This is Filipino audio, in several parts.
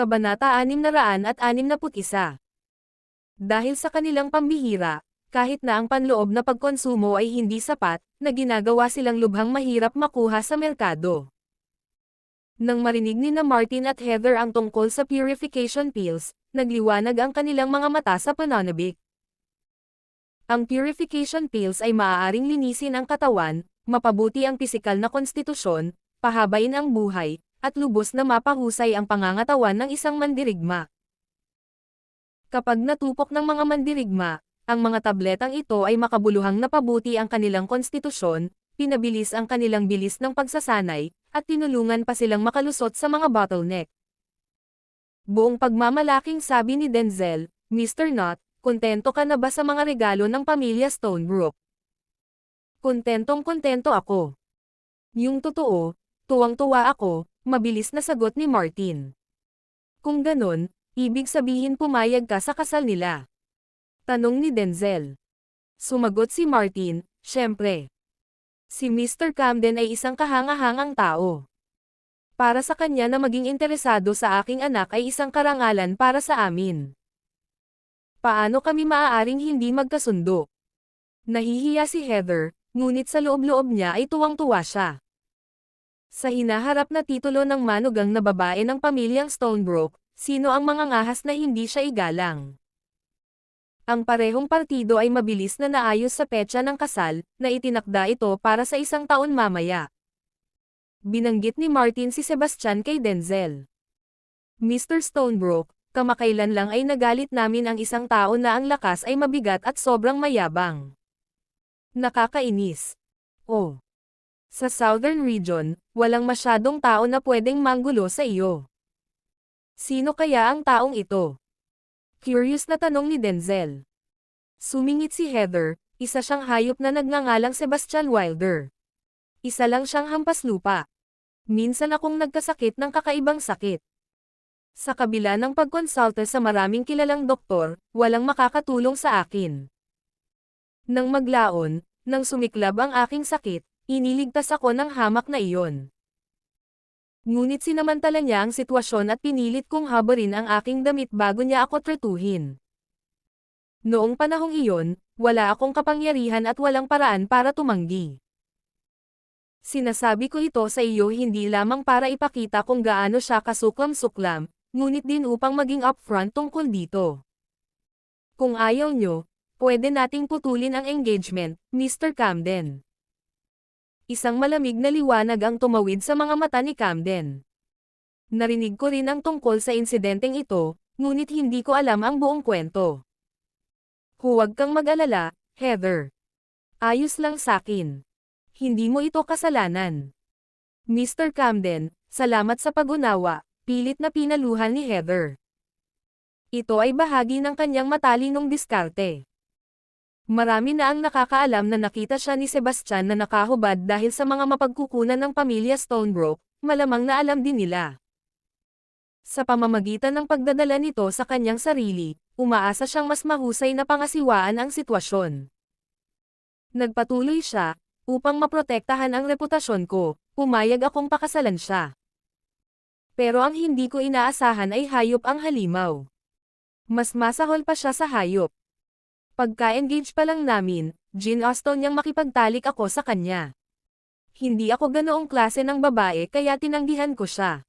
Kabanata 661 Dahil sa kanilang pambihira, kahit na ang panloob na pagkonsumo ay hindi sapat, na ginagawa silang lubhang mahirap makuha sa merkado. Nang marinig ni na Martin at Heather ang tungkol sa purification pills, nagliwanag ang kanilang mga mata sa pananabik. Ang purification pills ay maaaring linisin ang katawan, mapabuti ang pisikal na konstitusyon, pahabain ang buhay, at lubos na mapahusay ang pangangatawan ng isang mandirigma. Kapag natupok ng mga mandirigma, ang mga tabletang ito ay makabuluhang napabuti ang kanilang konstitusyon, pinabilis ang kanilang bilis ng pagsasanay, at tinulungan pa silang makalusot sa mga bottleneck. Buong pagmamalaking sabi ni Denzel, Mr. Knott, kontento ka na ba sa mga regalo ng pamilya Stonebrook? Kontentong-kontento ako. Yung totoo, tuwang-tuwa ako, mabilis na sagot ni Martin. Kung ganon, ibig sabihin pumayag ka sa kasal nila. Tanong ni Denzel. Sumagot si Martin, syempre. Si Mr. Camden ay isang kahanga-hangang tao. Para sa kanya na maging interesado sa aking anak ay isang karangalan para sa amin. Paano kami maaaring hindi magkasundo? Nahihiya si Heather, ngunit sa loob-loob niya ay tuwang-tuwa siya. Sa hinaharap na titulo ng manugang na babae ng pamilyang Stonebrook, sino ang mga ngahas na hindi siya igalang? Ang parehong partido ay mabilis na naayos sa petsa ng kasal, na itinakda ito para sa isang taon mamaya. Binanggit ni Martin si Sebastian kay Denzel. Mr. Stonebrook, kamakailan lang ay nagalit namin ang isang tao na ang lakas ay mabigat at sobrang mayabang. Nakakainis. Oh. Sa Southern Region, walang masyadong tao na pwedeng manggulo sa iyo. Sino kaya ang taong ito? Curious na tanong ni Denzel. Sumingit si Heather, isa siyang hayop na nagngangalang Sebastian Wilder. Isa lang siyang hampas lupa. Minsan akong nagkasakit ng kakaibang sakit. Sa kabila ng pagkonsulta sa maraming kilalang doktor, walang makakatulong sa akin. Nang maglaon, nang sumiklab ang aking sakit, iniligtas ako ng hamak na iyon. Ngunit sinamantala niya ang sitwasyon at pinilit kong habarin ang aking damit bago niya ako tretuhin. Noong panahong iyon, wala akong kapangyarihan at walang paraan para tumanggi. Sinasabi ko ito sa iyo hindi lamang para ipakita kung gaano siya kasuklam-suklam, ngunit din upang maging upfront tungkol dito. Kung ayaw nyo, pwede nating putulin ang engagement, Mr. Camden. Isang malamig na liwanag ang tumawid sa mga mata ni Camden. Narinig ko rin ang tungkol sa insidenteng ito, ngunit hindi ko alam ang buong kwento. Huwag kang mag-alala, Heather. Ayos lang sakin. Hindi mo ito kasalanan. Mr. Camden, salamat sa pag-unawa, pilit na pinaluhan ni Heather. Ito ay bahagi ng kanyang matalinong diskarte. Marami na ang nakakaalam na nakita siya ni Sebastian na nakahubad dahil sa mga mapagkukunan ng pamilya Stonebrook, malamang na alam din nila. Sa pamamagitan ng pagdadala nito sa kanyang sarili, umaasa siyang mas mahusay na pangasiwaan ang sitwasyon. Nagpatuloy siya, Upang maprotektahan ang reputasyon ko, pumayag akong pakasalan siya. Pero ang hindi ko inaasahan ay hayop ang halimaw. Mas masahol pa siya sa hayop. Pagka-engage pa lang namin, Jean Austin niyang makipagtalik ako sa kanya. Hindi ako ganoong klase ng babae kaya tinanggihan ko siya.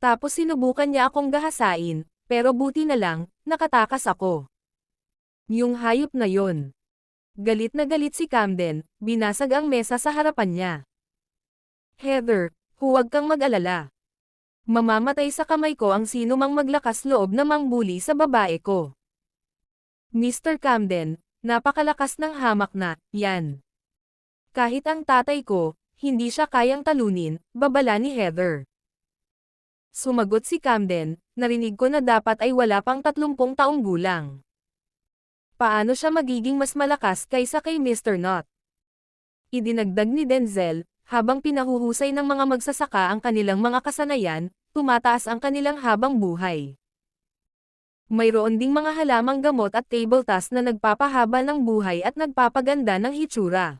Tapos sinubukan niya akong gahasain, pero buti na lang, nakatakas ako. Yung hayop na yon. Galit na galit si Camden, binasag ang mesa sa harapan niya. Heather, huwag kang mag-alala. Mamamatay sa kamay ko ang sino mang maglakas loob na mangbuli sa babae ko. Mr. Camden, napakalakas ng hamak na, yan. Kahit ang tatay ko, hindi siya kayang talunin, babala ni Heather. Sumagot si Camden, narinig ko na dapat ay wala pang 30 taong gulang paano siya magiging mas malakas kaysa kay Mr. Knott. Idinagdag ni Denzel, habang pinahuhusay ng mga magsasaka ang kanilang mga kasanayan, tumataas ang kanilang habang buhay. Mayroon ding mga halamang gamot at table task na nagpapahaba ng buhay at nagpapaganda ng hitsura.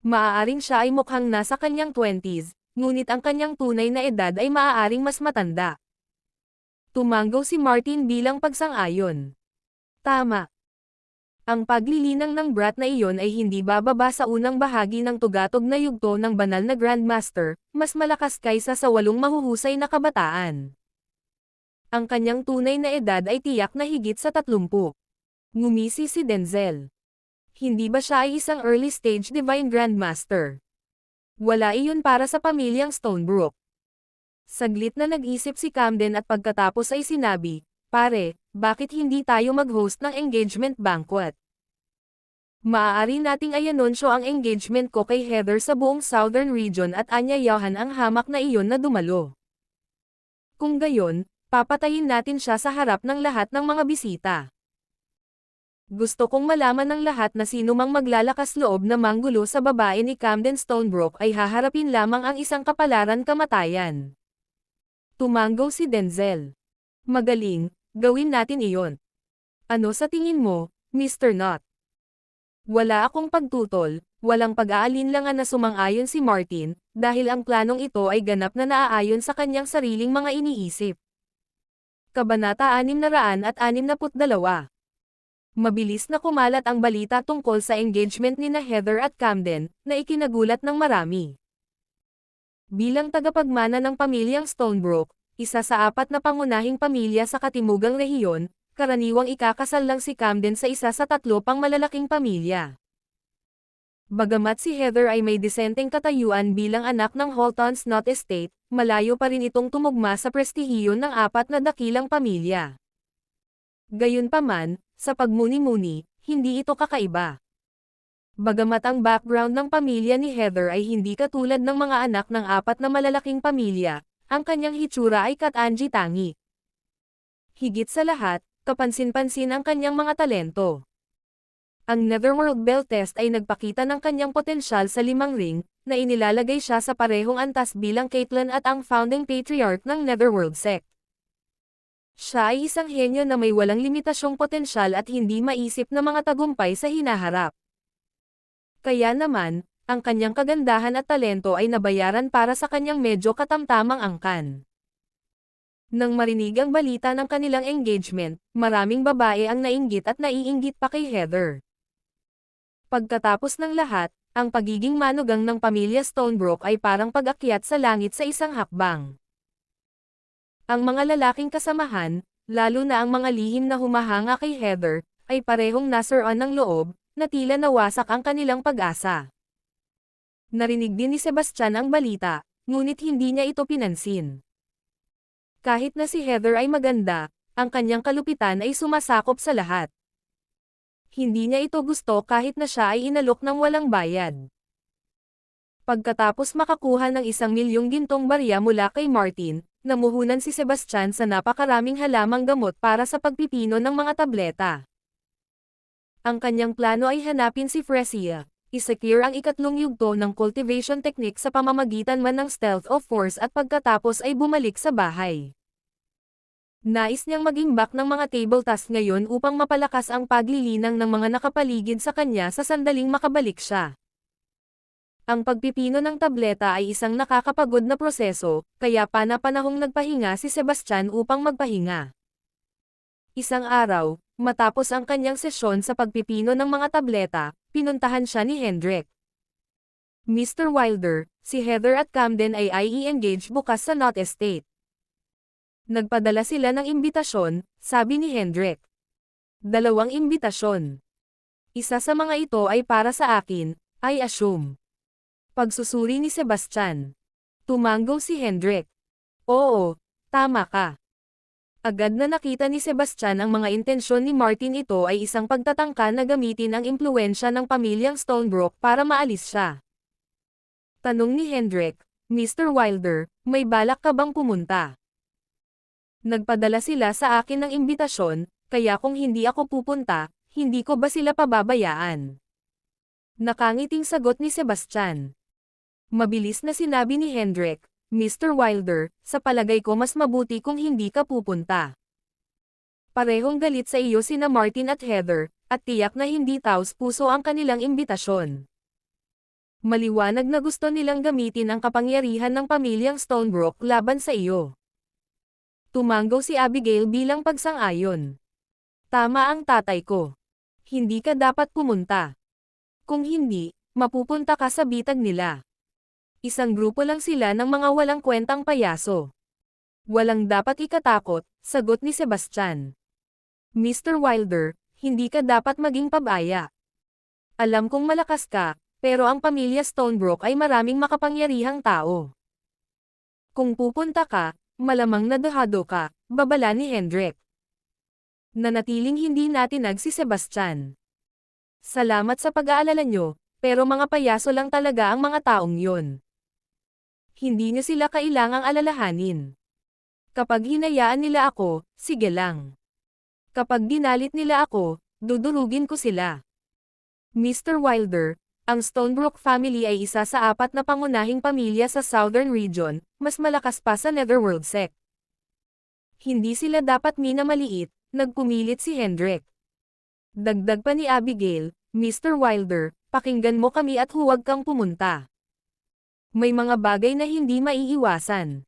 Maaaring siya ay mukhang nasa kanyang 20s, ngunit ang kanyang tunay na edad ay maaaring mas matanda. Tumanggaw si Martin bilang pagsang-ayon. Tama. Ang paglilinang ng brat na iyon ay hindi bababa sa unang bahagi ng tugatog na yugto ng banal na Grandmaster, mas malakas kaysa sa walong mahuhusay na kabataan. Ang kanyang tunay na edad ay tiyak na higit sa 30. Ngumisi si Denzel. Hindi ba siya ay isang early stage Divine Grandmaster? Wala iyon para sa pamilyang Stonebrook. Saglit na nag-isip si Camden at pagkatapos ay sinabi, Pare, bakit hindi tayo mag-host ng engagement banquet? Maaari nating ayanunsyo ang engagement ko kay Heather sa buong Southern Region at anyayahan ang hamak na iyon na dumalo. Kung gayon, papatayin natin siya sa harap ng lahat ng mga bisita. Gusto kong malaman ng lahat na sino mang maglalakas loob na manggulo sa babae ni Camden Stonebrook ay haharapin lamang ang isang kapalaran kamatayan. Tumanggaw si Denzel. Magaling, Gawin natin iyon. Ano sa tingin mo, Mr. Knott? Wala akong pagtutol, walang pag-aalinlangan na sumang-ayon si Martin, dahil ang planong ito ay ganap na naaayon sa kanyang sariling mga iniisip. Kabanata 662 Mabilis na kumalat ang balita tungkol sa engagement ni na Heather at Camden, na ikinagulat ng marami. Bilang tagapagmana ng pamilyang Stonebrook, isa sa apat na pangunahing pamilya sa katimugang rehiyon, karaniwang ikakasal lang si Camden sa isa sa tatlo pang malalaking pamilya. Bagamat si Heather ay may disenteng katayuan bilang anak ng Holtons Knott Estate, malayo pa rin itong tumugma sa prestihiyo ng apat na dakilang pamilya. Gayunpaman, sa pagmuni-muni, hindi ito kakaiba. Bagamat ang background ng pamilya ni Heather ay hindi katulad ng mga anak ng apat na malalaking pamilya, ang kanyang hitsura ay katanji tangi. Higit sa lahat, kapansin-pansin ang kanyang mga talento. Ang Netherworld Bell Test ay nagpakita ng kanyang potensyal sa limang ring, na inilalagay siya sa parehong antas bilang Caitlyn at ang founding patriarch ng Netherworld Sect. Siya ay isang henyo na may walang limitasyong potensyal at hindi maisip na mga tagumpay sa hinaharap. Kaya naman, ang kanyang kagandahan at talento ay nabayaran para sa kanyang medyo katamtamang angkan. Nang marinig ang balita ng kanilang engagement, maraming babae ang nainggit at naiinggit pa kay Heather. Pagkatapos ng lahat, ang pagiging manugang ng pamilya Stonebrook ay parang pag-akyat sa langit sa isang hakbang. Ang mga lalaking kasamahan, lalo na ang mga lihim na humahanga kay Heather, ay parehong nasaroon ng loob, na tila nawasak ang kanilang pag-asa. Narinig din ni Sebastian ang balita, ngunit hindi niya ito pinansin. Kahit na si Heather ay maganda, ang kanyang kalupitan ay sumasakop sa lahat. Hindi niya ito gusto kahit na siya ay inalok ng walang bayad. Pagkatapos makakuha ng isang milyong gintong barya mula kay Martin, namuhunan si Sebastian sa napakaraming halamang gamot para sa pagpipino ng mga tableta. Ang kanyang plano ay hanapin si Fresia, isecure ang ikatlong yugto ng cultivation technique sa pamamagitan man ng stealth of force at pagkatapos ay bumalik sa bahay. Nais niyang maging back ng mga table task ngayon upang mapalakas ang paglilinang ng mga nakapaligid sa kanya sa sandaling makabalik siya. Ang pagpipino ng tableta ay isang nakakapagod na proseso, kaya panapanahong nagpahinga si Sebastian upang magpahinga. Isang araw, matapos ang kanyang sesyon sa pagpipino ng mga tableta, pinuntahan siya ni Hendrik. Mr. Wilder, si Heather at Camden ay i-engage bukas sa Knot Estate. Nagpadala sila ng imbitasyon, sabi ni Hendrik. Dalawang imbitasyon. Isa sa mga ito ay para sa akin, I assume. Pagsusuri ni Sebastian. Tumanggaw si Hendrik. Oo, tama ka. Agad na nakita ni Sebastian ang mga intensyon ni Martin ito ay isang pagtatangka na gamitin ang impluensya ng pamilyang Stonebrook para maalis siya. Tanong ni Hendrik, Mr. Wilder, may balak ka bang pumunta? Nagpadala sila sa akin ng imbitasyon, kaya kung hindi ako pupunta, hindi ko ba sila pababayaan? Nakangiting sagot ni Sebastian. Mabilis na sinabi ni Hendrik, Mr. Wilder, sa palagay ko mas mabuti kung hindi ka pupunta. Parehong galit sa iyo sina Martin at Heather, at tiyak na hindi taos puso ang kanilang imbitasyon. Maliwanag na gusto nilang gamitin ang kapangyarihan ng pamilyang Stonebrook laban sa iyo. Tumanggaw si Abigail bilang pagsang-ayon. Tama ang tatay ko. Hindi ka dapat pumunta. Kung hindi, mapupunta ka sa bitag nila. Isang grupo lang sila ng mga walang kwentang payaso. Walang dapat ikatakot, sagot ni Sebastian. Mr. Wilder, hindi ka dapat maging pabaya. Alam kong malakas ka, pero ang pamilya Stonebrook ay maraming makapangyarihang tao. Kung pupunta ka, malamang nadahado ka, babala ni Hendrik. Nanatiling hindi natinag si Sebastian. Salamat sa pag-aalala nyo, pero mga payaso lang talaga ang mga taong yon. Hindi niyo sila kailangang alalahanin. Kapag hinayaan nila ako, sige lang. Kapag dinalit nila ako, dudurugin ko sila. Mr. Wilder, ang Stonebrook family ay isa sa apat na pangunahing pamilya sa Southern Region, mas malakas pa sa Netherworld sect. Hindi sila dapat minamaliit, nagpumilit si Hendrik. Dagdag pa ni Abigail, Mr. Wilder, pakinggan mo kami at huwag kang pumunta. May mga bagay na hindi maiiwasan.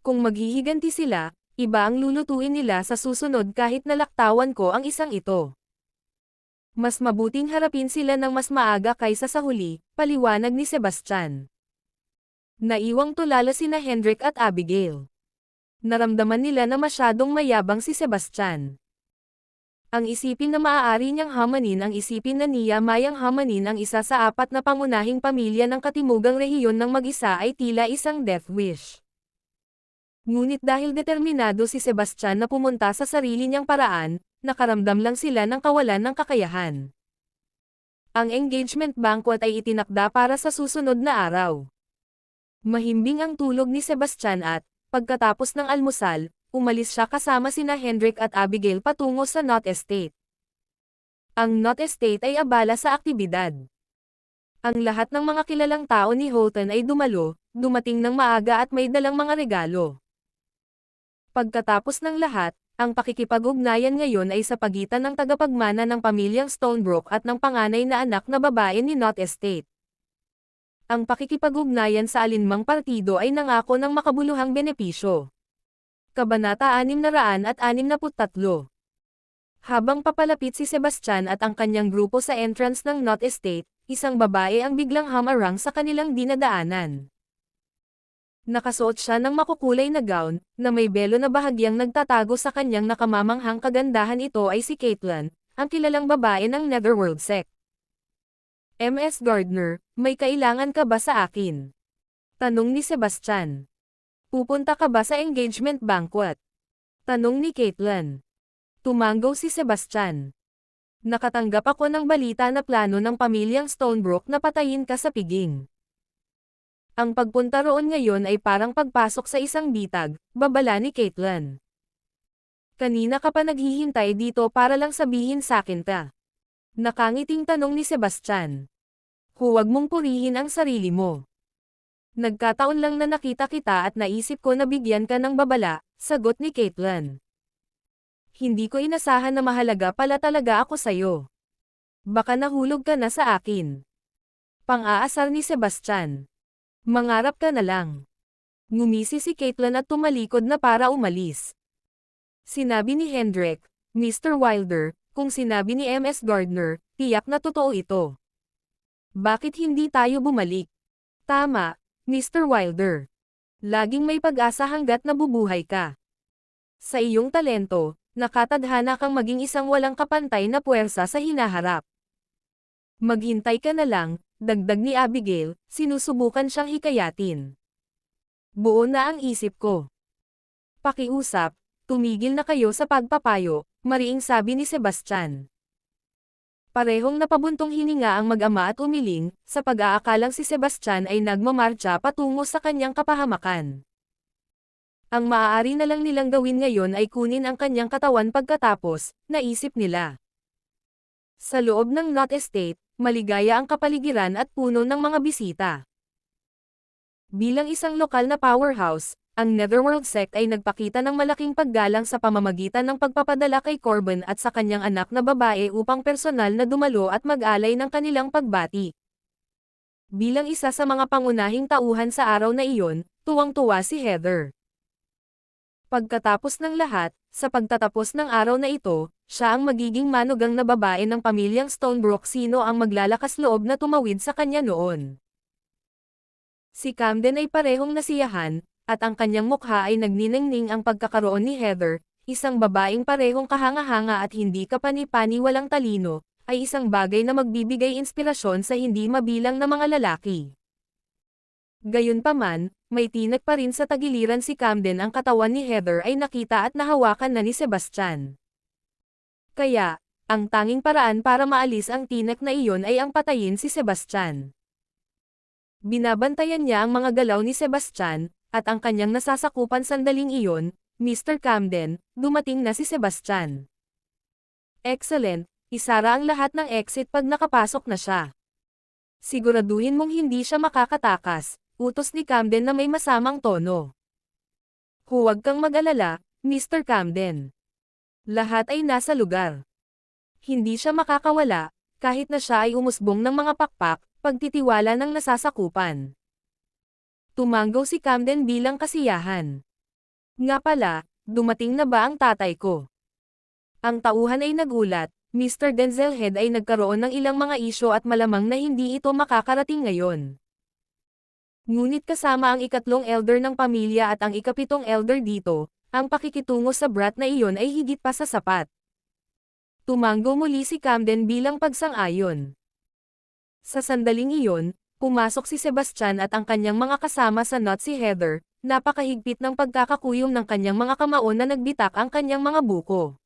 Kung maghihiganti sila, iba ang lulutuin nila sa susunod kahit nalaktawan ko ang isang ito. Mas mabuting harapin sila ng mas maaga kaysa sa huli, paliwanag ni Sebastian. Naiwang tulala sina Hendrik at Abigail. Naramdaman nila na masyadong mayabang si Sebastian. Ang isipin na maaari niyang hamanin ang isipin na niya mayang hamanin ang isa sa apat na pangunahing pamilya ng katimugang rehiyon ng mag-isa ay tila isang death wish. Ngunit dahil determinado si Sebastian na pumunta sa sarili niyang paraan, nakaramdam lang sila ng kawalan ng kakayahan. Ang engagement banquet ay itinakda para sa susunod na araw. Mahimbing ang tulog ni Sebastian at, pagkatapos ng almusal, umalis siya kasama sina Hendrik at Abigail patungo sa Knot Estate. Ang Knot Estate ay abala sa aktibidad. Ang lahat ng mga kilalang tao ni Holton ay dumalo, dumating ng maaga at may dalang mga regalo. Pagkatapos ng lahat, ang pakikipag-ugnayan ngayon ay sa pagitan ng tagapagmana ng pamilyang Stonebrook at ng panganay na anak na babae ni Knott Estate. Ang pakikipag-ugnayan sa alinmang partido ay nangako ng makabuluhang benepisyo. Kabanata 663 Habang papalapit si Sebastian at ang kanyang grupo sa entrance ng Knott Estate, isang babae ang biglang hamarang sa kanilang dinadaanan. Nakasuot siya ng makukulay na gown, na may belo na bahagyang nagtatago sa kanyang nakamamanghang kagandahan ito ay si Caitlin, ang kilalang babae ng Netherworld sect. MS Gardner, may kailangan ka ba sa akin? Tanong ni Sebastian. Pupunta ka ba sa engagement banquet? Tanong ni Caitlin. Tumanggaw si Sebastian. Nakatanggap ako ng balita na plano ng pamilyang Stonebrook na patayin ka sa piging. Ang pagpunta roon ngayon ay parang pagpasok sa isang bitag, babala ni Caitlin. Kanina ka pa naghihintay dito para lang sabihin sa akin ta. Nakangiting tanong ni Sebastian. Huwag mong purihin ang sarili mo. Nagkataon lang na nakita kita at naisip ko na bigyan ka ng babala, sagot ni Caitlin. Hindi ko inasahan na mahalaga pala talaga ako sa'yo. Baka nahulog ka na sa akin. Pang-aasar ni Sebastian. Mangarap ka na lang. Ngumisi si Caitlin at tumalikod na para umalis. Sinabi ni Hendrik, Mr. Wilder, kung sinabi ni MS Gardner, tiyak na totoo ito. Bakit hindi tayo bumalik? Tama, Mr. Wilder. Laging may pag-asa hanggat nabubuhay ka. Sa iyong talento, nakatadhana kang maging isang walang kapantay na puwersa sa hinaharap. Maghintay ka na lang, dagdag ni Abigail, sinusubukan siyang hikayatin. Buo na ang isip ko. Pakiusap, tumigil na kayo sa pagpapayo, mariing sabi ni Sebastian. Parehong napabuntong hininga ang mag-ama at umiling, sa pag-aakalang si Sebastian ay nagmamarcha patungo sa kanyang kapahamakan. Ang maaari na lang nilang gawin ngayon ay kunin ang kanyang katawan pagkatapos, naisip nila. Sa loob ng Knot Estate, maligaya ang kapaligiran at puno ng mga bisita. Bilang isang lokal na powerhouse, ang Netherworld sect ay nagpakita ng malaking paggalang sa pamamagitan ng pagpapadala kay Corbin at sa kanyang anak na babae upang personal na dumalo at mag-alay ng kanilang pagbati. Bilang isa sa mga pangunahing tauhan sa araw na iyon, tuwang-tuwa si Heather. Pagkatapos ng lahat, sa pagtatapos ng araw na ito, siya ang magiging manugang na babae ng pamilyang Stonebrook sino ang maglalakas loob na tumawid sa kanya noon. Si Camden ay parehong nasiyahan, at ang kanyang mukha ay nagniningning ang pagkakaroon ni Heather, isang babaeng parehong kahanga-hanga at hindi kapani-pani walang talino, ay isang bagay na magbibigay inspirasyon sa hindi mabilang na mga lalaki. Gayunpaman, may tinak pa rin sa tagiliran si Camden ang katawan ni Heather ay nakita at nahawakan na ni Sebastian. Kaya, ang tanging paraan para maalis ang tinak na iyon ay ang patayin si Sebastian. Binabantayan niya ang mga galaw ni Sebastian, at ang kanyang nasasakupan sandaling iyon, Mr. Camden, dumating na si Sebastian. Excellent, isara ang lahat ng exit pag nakapasok na siya. Siguraduhin mong hindi siya makakatakas, utos ni Camden na may masamang tono. Huwag kang mag-alala, Mr. Camden. Lahat ay nasa lugar. Hindi siya makakawala, kahit na siya ay umusbong ng mga pakpak, pagtitiwala ng nasasakupan. Tumanggaw si Camden bilang kasiyahan. Nga pala, dumating na ba ang tatay ko? Ang tauhan ay nagulat, Mr. Denzelhead ay nagkaroon ng ilang mga isyo at malamang na hindi ito makakarating ngayon. Ngunit kasama ang ikatlong elder ng pamilya at ang ikapitong elder dito, ang pakikitungo sa brat na iyon ay higit pa sa sapat. Tumanggo muli si Camden bilang pagsang-ayon. Sa sandaling iyon, pumasok si Sebastian at ang kanyang mga kasama sa not si Heather, napakahigpit ng pagkakakuyom ng kanyang mga kamaon na nagbitak ang kanyang mga buko.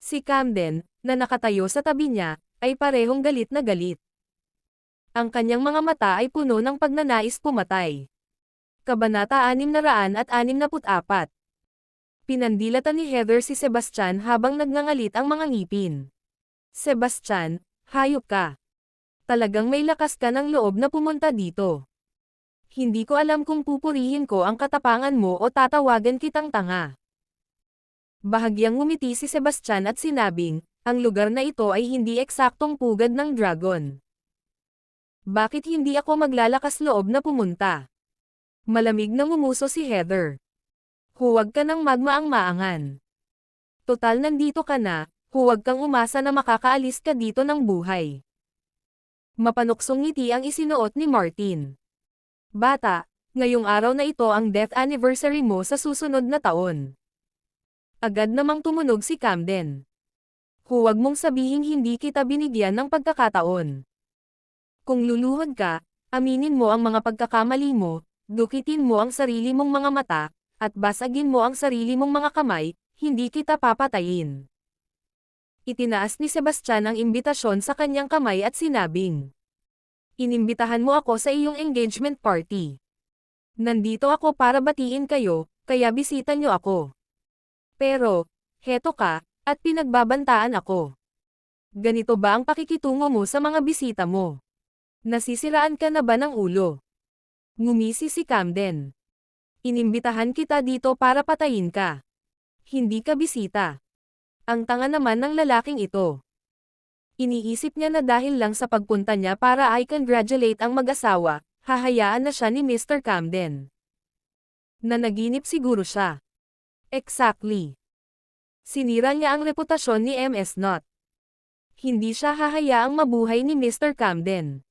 Si Camden, na nakatayo sa tabi niya, ay parehong galit na galit. Ang kanyang mga mata ay puno ng pagnanais pumatay. Kabanata 664 Pinandilatan ni Heather si Sebastian habang nagngangalit ang mga ngipin. Sebastian, hayop ka. Talagang may lakas ka ng loob na pumunta dito. Hindi ko alam kung pupurihin ko ang katapangan mo o tatawagan kitang tanga. Bahagyang ngumiti si Sebastian at sinabing, ang lugar na ito ay hindi eksaktong pugad ng dragon. Bakit hindi ako maglalakas loob na pumunta? Malamig na ngumuso si Heather. Huwag ka nang magmaang-maangan. Total nandito ka na, huwag kang umasa na makakaalis ka dito ng buhay. Mapanuksong ngiti ang isinuot ni Martin. Bata, ngayong araw na ito ang death anniversary mo sa susunod na taon. Agad namang tumunog si Camden. Huwag mong sabihing hindi kita binigyan ng pagkakataon. Kung luluhod ka, aminin mo ang mga pagkakamali mo, dukitin mo ang sarili mong mga mata, at basagin mo ang sarili mong mga kamay, hindi kita papatayin. Itinaas ni Sebastian ang imbitasyon sa kanyang kamay at sinabing, Inimbitahan mo ako sa iyong engagement party. Nandito ako para batiin kayo, kaya bisita niyo ako. Pero, heto ka, at pinagbabantaan ako. Ganito ba ang pakikitungo mo sa mga bisita mo? Nasisiraan ka na ba ng ulo? Ngumisi si Camden. Inimbitahan kita dito para patayin ka. Hindi ka bisita. Ang tanga naman ng lalaking ito. Iniisip niya na dahil lang sa pagpunta niya para ay congratulate ang mag-asawa, hahayaan na siya ni Mr. Camden. Nanaginip siguro siya. Exactly. Sinira niya ang reputasyon ni MS Not. Hindi siya hahayaang mabuhay ni Mr. Camden.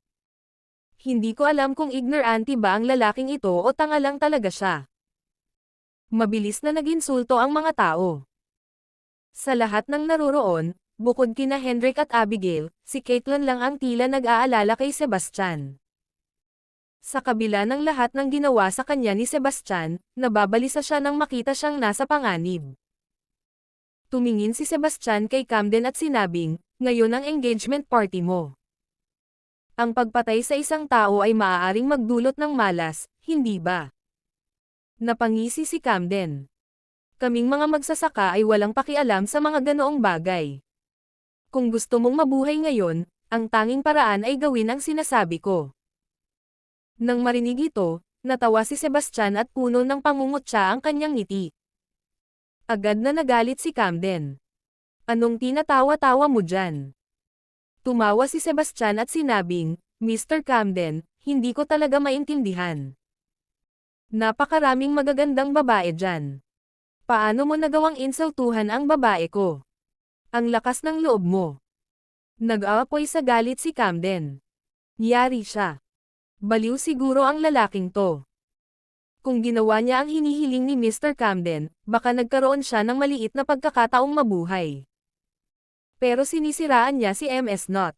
Hindi ko alam kung ignorante ba ang lalaking ito o tanga lang talaga siya. Mabilis na naginsulto ang mga tao. Sa lahat ng naroroon, bukod kina Hendrik at Abigail, si Caitlin lang ang tila nag-aalala kay Sebastian. Sa kabila ng lahat ng ginawa sa kanya ni Sebastian, nababalisa siya nang makita siyang nasa panganib. Tumingin si Sebastian kay Camden at sinabing, ngayon ang engagement party mo. Ang pagpatay sa isang tao ay maaaring magdulot ng malas, hindi ba? Napangisi si Camden. Kaming mga magsasaka ay walang pakialam sa mga ganoong bagay. Kung gusto mong mabuhay ngayon, ang tanging paraan ay gawin ang sinasabi ko. Nang marinig ito, natawa si Sebastian at puno ng pangungutya ang kanyang ngiti. Agad na nagalit si Camden. Anong tinatawa-tawa mo dyan? Tumawa si Sebastian at sinabing, Mr. Camden, hindi ko talaga maintindihan. Napakaraming magagandang babae dyan. Paano mo nagawang insultuhan ang babae ko? Ang lakas ng loob mo. Nag-aapoy sa galit si Camden. Yari siya. Baliw siguro ang lalaking to. Kung ginawa niya ang hinihiling ni Mr. Camden, baka nagkaroon siya ng maliit na pagkakataong mabuhay. Pero sinisiraan niya si MS Not.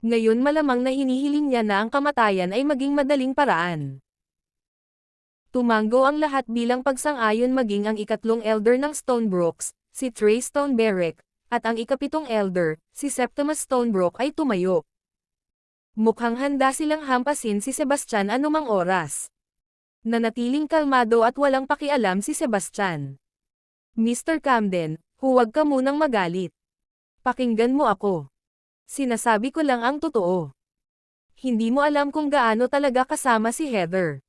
Ngayon malamang na hinihiling niya na ang kamatayan ay maging madaling paraan. Tumango ang lahat bilang pagsang-ayon maging ang ikatlong elder ng Stonebrooks, si Trey Stoneberrick, at ang ikapitong elder, si Septimus Stonebrook ay tumayo. Mukhang handa silang hampasin si Sebastian anumang oras. Nanatiling kalmado at walang pakialam si Sebastian. Mr. Camden, huwag ka munang magalit. Pakinggan mo ako. Sinasabi ko lang ang totoo. Hindi mo alam kung gaano talaga kasama si Heather.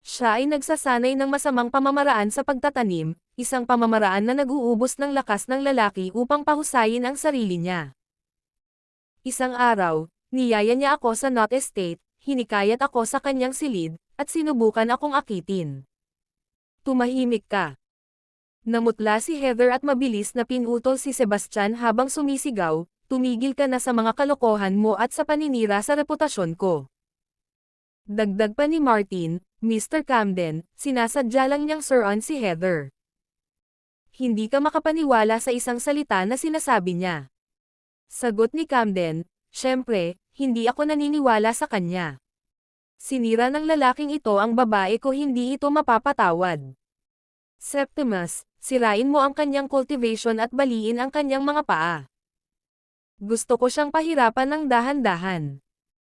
Siya ay nagsasanay ng masamang pamamaraan sa pagtatanim, isang pamamaraan na nag-uubos ng lakas ng lalaki upang pahusayin ang sarili niya. Isang araw, niyaya niya ako sa Knot Estate, hinikayat ako sa kanyang silid, at sinubukan akong akitin. Tumahimik ka. Namutla si Heather at mabilis na pinutol si Sebastian habang sumisigaw, tumigil ka na sa mga kalokohan mo at sa paninira sa reputasyon ko. Dagdag pa ni Martin, Mr. Camden, sinasadya lang niyang suran si Heather. Hindi ka makapaniwala sa isang salita na sinasabi niya. Sagot ni Camden, syempre, hindi ako naniniwala sa kanya. Sinira ng lalaking ito ang babae ko hindi ito mapapatawad. Septimus, sirain mo ang kanyang cultivation at baliin ang kanyang mga paa. Gusto ko siyang pahirapan ng dahan-dahan.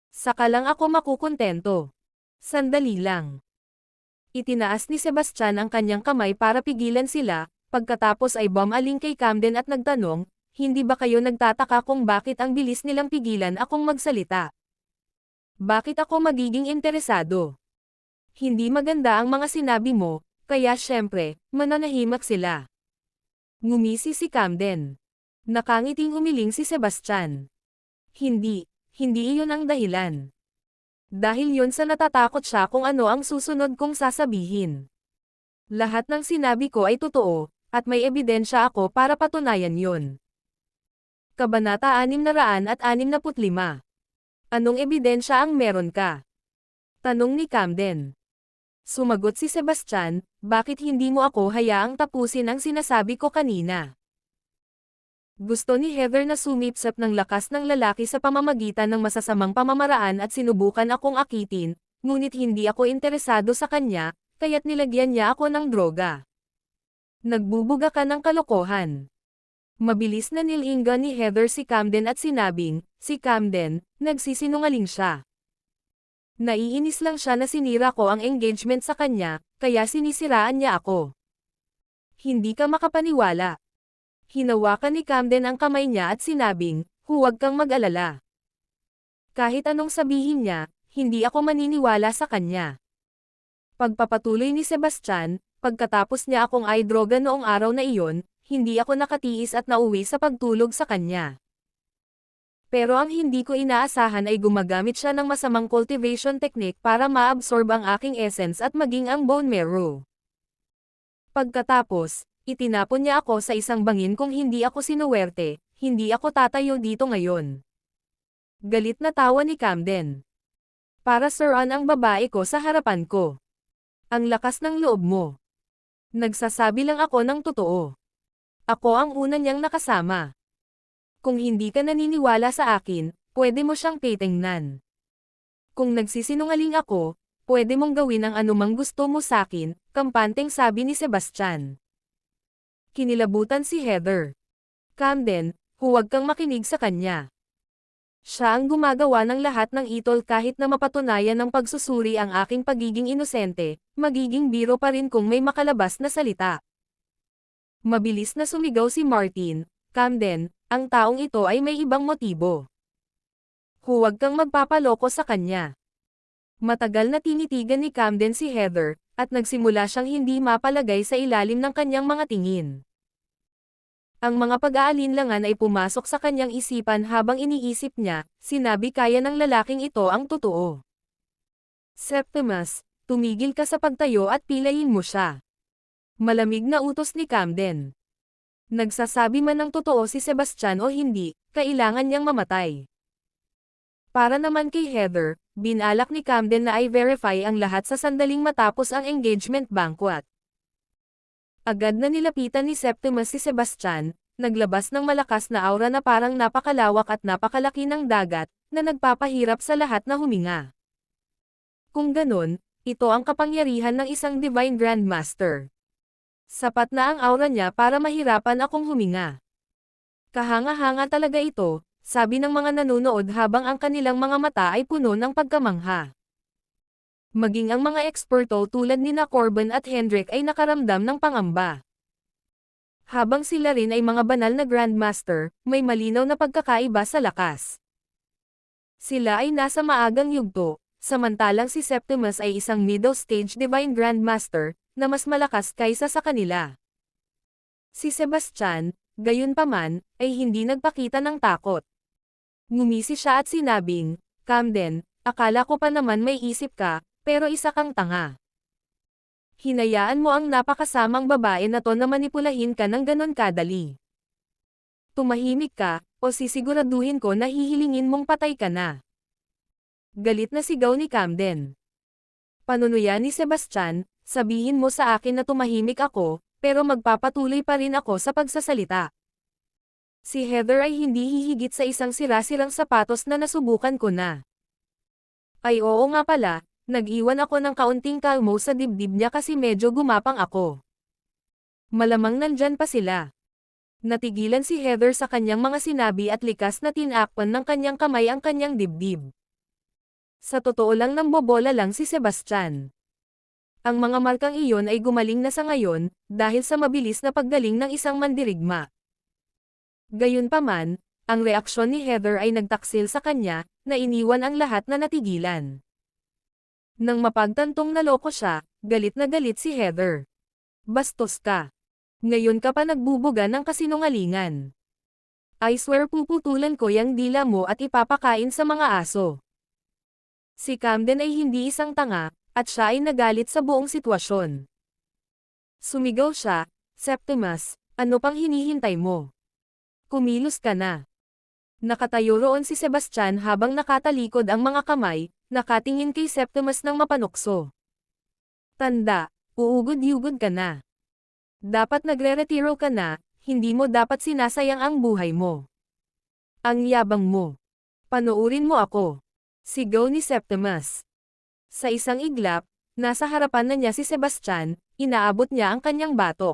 Saka lang ako makukontento. Sandali lang. Itinaas ni Sebastian ang kanyang kamay para pigilan sila, pagkatapos ay bumaling kay Camden at nagtanong, hindi ba kayo nagtataka kung bakit ang bilis nilang pigilan akong magsalita? Bakit ako magiging interesado? Hindi maganda ang mga sinabi mo, kaya syempre, mananahimak sila. Ngumisi si Camden. Nakangiting umiling si Sebastian. Hindi, hindi iyon ang dahilan. Dahil yun sa natatakot siya kung ano ang susunod kong sasabihin. Lahat ng sinabi ko ay totoo, at may ebidensya ako para patunayan yun. Kabanata 665 Anong ebidensya ang meron ka? Tanong ni Camden. Sumagot si Sebastian, bakit hindi mo ako hayaang tapusin ang sinasabi ko kanina? Gusto ni Heather na sumipsap ng lakas ng lalaki sa pamamagitan ng masasamang pamamaraan at sinubukan akong akitin, ngunit hindi ako interesado sa kanya, kaya't nilagyan niya ako ng droga. Nagbubuga ka ng kalokohan. Mabilis na nilingga ni Heather si Camden at sinabing, si Camden, nagsisinungaling siya. Naiinis lang siya na sinira ko ang engagement sa kanya, kaya sinisiraan niya ako. Hindi ka makapaniwala. Hinawakan ni Camden ang kamay niya at sinabing, huwag kang mag-alala. Kahit anong sabihin niya, hindi ako maniniwala sa kanya. Pagpapatuloy ni Sebastian, pagkatapos niya akong ay droga noong araw na iyon, hindi ako nakatiis at nauwi sa pagtulog sa kanya. Pero ang hindi ko inaasahan ay gumagamit siya ng masamang cultivation technique para maabsorb ang aking essence at maging ang bone marrow. Pagkatapos, Itinapon niya ako sa isang bangin kung hindi ako sinuwerte, hindi ako tatayo dito ngayon. Galit na tawa ni Camden. Para suran ang babae ko sa harapan ko. Ang lakas ng loob mo. Nagsasabi lang ako ng totoo. Ako ang una niyang nakasama. Kung hindi ka naniniwala sa akin, pwede mo siyang titingnan. Kung nagsisinungaling ako, pwede mong gawin ang anumang gusto mo sa akin, kampanteng sabi ni Sebastian. Kinilabutan si Heather. Camden, huwag kang makinig sa kanya. Siya ang gumagawa ng lahat ng itol kahit na mapatunayan ng pagsusuri ang aking pagiging inosente, magiging biro pa rin kung may makalabas na salita. Mabilis na sumigaw si Martin, Camden, ang taong ito ay may ibang motibo. Huwag kang magpapaloko sa kanya. Matagal na tinitigan ni Camden si Heather, at nagsimula siyang hindi mapalagay sa ilalim ng kanyang mga tingin. Ang mga pag-aalinlangan ay pumasok sa kanyang isipan habang iniisip niya, sinabi kaya ng lalaking ito ang totoo. Septimus, tumigil ka sa pagtayo at pilayin mo siya. Malamig na utos ni Camden. Nagsasabi man ng totoo si Sebastian o hindi, kailangan niyang mamatay. Para naman kay Heather, binalak ni Camden na i-verify ang lahat sa sandaling matapos ang engagement banquet. Agad na nilapitan ni Septimus si Sebastian, naglabas ng malakas na aura na parang napakalawak at napakalaki ng dagat, na nagpapahirap sa lahat na huminga. Kung ganun, ito ang kapangyarihan ng isang Divine Grandmaster. Sapat na ang aura niya para mahirapan akong huminga. Kahanga-hanga talaga ito, sabi ng mga nanonood habang ang kanilang mga mata ay puno ng pagkamangha. Maging ang mga eksperto tulad ni na Corbin at Hendrik ay nakaramdam ng pangamba. Habang sila rin ay mga banal na Grandmaster, may malinaw na pagkakaiba sa lakas. Sila ay nasa maagang yugto, samantalang si Septimus ay isang middle stage Divine Grandmaster, na mas malakas kaysa sa kanila. Si Sebastian, gayon paman, ay hindi nagpakita ng takot. Ngumisi siya at sinabing, Camden, akala ko pa naman may isip ka, pero isa kang tanga. Hinayaan mo ang napakasamang babae na to na manipulahin ka ng ganon kadali. Tumahimik ka, o sisiguraduhin ko na hihilingin mong patay ka na. Galit na sigaw ni Camden. Panunuyan ni Sebastian, sabihin mo sa akin na tumahimik ako, pero magpapatuloy pa rin ako sa pagsasalita. Si Heather ay hindi hihigit sa isang sira-sirang sapatos na nasubukan ko na. Ay oo nga pala, Nag-iwan ako ng kaunting kalmo sa dibdib niya kasi medyo gumapang ako. Malamang nandyan pa sila. Natigilan si Heather sa kanyang mga sinabi at likas na tinakpan ng kanyang kamay ang kanyang dibdib. Sa totoo lang nang bobola lang si Sebastian. Ang mga markang iyon ay gumaling na sa ngayon, dahil sa mabilis na paggaling ng isang mandirigma. Gayunpaman, ang reaksyon ni Heather ay nagtaksil sa kanya, na iniwan ang lahat na natigilan. Nang mapagtantong naloko siya, galit na galit si Heather. Bastos ka. Ngayon ka pa nagbubuga ng kasinungalingan. I swear puputulan ko yung dila mo at ipapakain sa mga aso. Si Camden ay hindi isang tanga, at siya ay nagalit sa buong sitwasyon. Sumigaw siya, Septimus, ano pang hinihintay mo? Kumilos ka na. Nakatayo roon si Sebastian habang nakatalikod ang mga kamay, nakatingin kay Septimus ng mapanukso. Tanda, uugod-yugod ka na. Dapat nagre-retiro ka na, hindi mo dapat sinasayang ang buhay mo. Ang yabang mo. Panuurin mo ako. Sigaw ni Septimus. Sa isang iglap, nasa harapan na niya si Sebastian, inaabot niya ang kanyang batok.